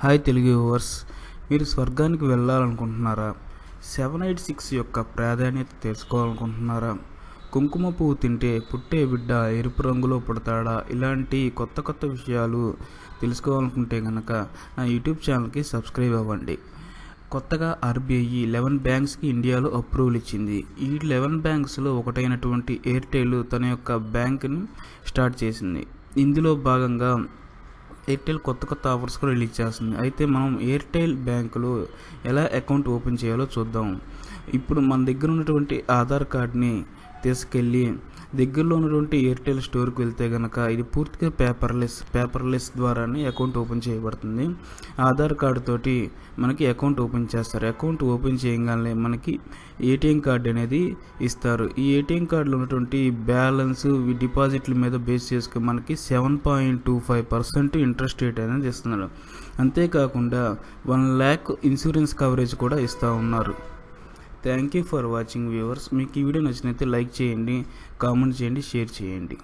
Hi Telugu viewers మీరు స్వర్గానికి వెళ్ళాలనుకుంటున్నారా? Seven eight six యొక్క ప్రాధాన్యత తెలుసుకోవాలనుకుంటున్నారా? కుంకుమ పువ్వు తింటే పుట్టే బిడ్డ ఎరుపు రంగులో పుడతాడా? ఇలాంటి కొత్త కొత్త విషయాలు తెలుసుకోవాలనుకుంటే కనుక నా యూట్యూబ్ ఛానల్కి సబ్స్క్రైబ్ అవ్వండి. కొత్తగా ఆర్బీఐ లెవెన్ బ్యాంక్స్కి ఇండియాలో అప్రూవల్ ఇచ్చింది. ఈ లెవెన్ బ్యాంక్స్లో ఒకటైనటువంటి ఎయిర్టెల్ తన యొక్క బ్యాంక్ని స్టార్ట్ చేసింది. ఇందులో భాగంగా ఎయిర్టెల్ కొత్త కొత్త ఆఫర్స్ కూడా రిలీజ్ చేస్తుంది. అయితే మనం ఎయిర్టెల్ బ్యాంకులో ఎలా అకౌంట్ ఓపెన్ చేయాలో చూద్దాం. ఇప్పుడు మన దగ్గర ఉన్నటువంటి ఆధార్ కార్డ్ని తీసుకెళ్ళి దగ్గరలో ఉన్నటువంటి ఎయిర్టెల్ స్టోర్కి వెళ్తే కనుక ఇది పూర్తిగా పేపర్లెస్ పేపర్లెస్ ద్వారానే అకౌంట్ ఓపెన్ చేయబడుతుంది. ఆధార్ కార్డు తోటి మనకి అకౌంట్ ఓపెన్ చేస్తారు. అకౌంట్ ఓపెన్ చేయగానే మనకి ఏటీఎం కార్డు అనేది ఇస్తారు. ఈ ఏటీఎం కార్డులో ఉన్నటువంటి బ్యాలెన్స్ డిపాజిట్ల మీద బేస్ చేసుకుని మనకి seven point two five percent interest rate అనేది ఇస్తున్నారు. అంతేకాకుండా వన్ ల్యాక్ ఇన్సూరెన్స్ కవరేజ్ కూడా ఇస్తూ ఉన్నారు. Thank you for watching viewers మీకు ఈ వీడియో నచ్చినైతే లైక్ చేయండి కామెంట్ చేయండి షేర్ చేయండి.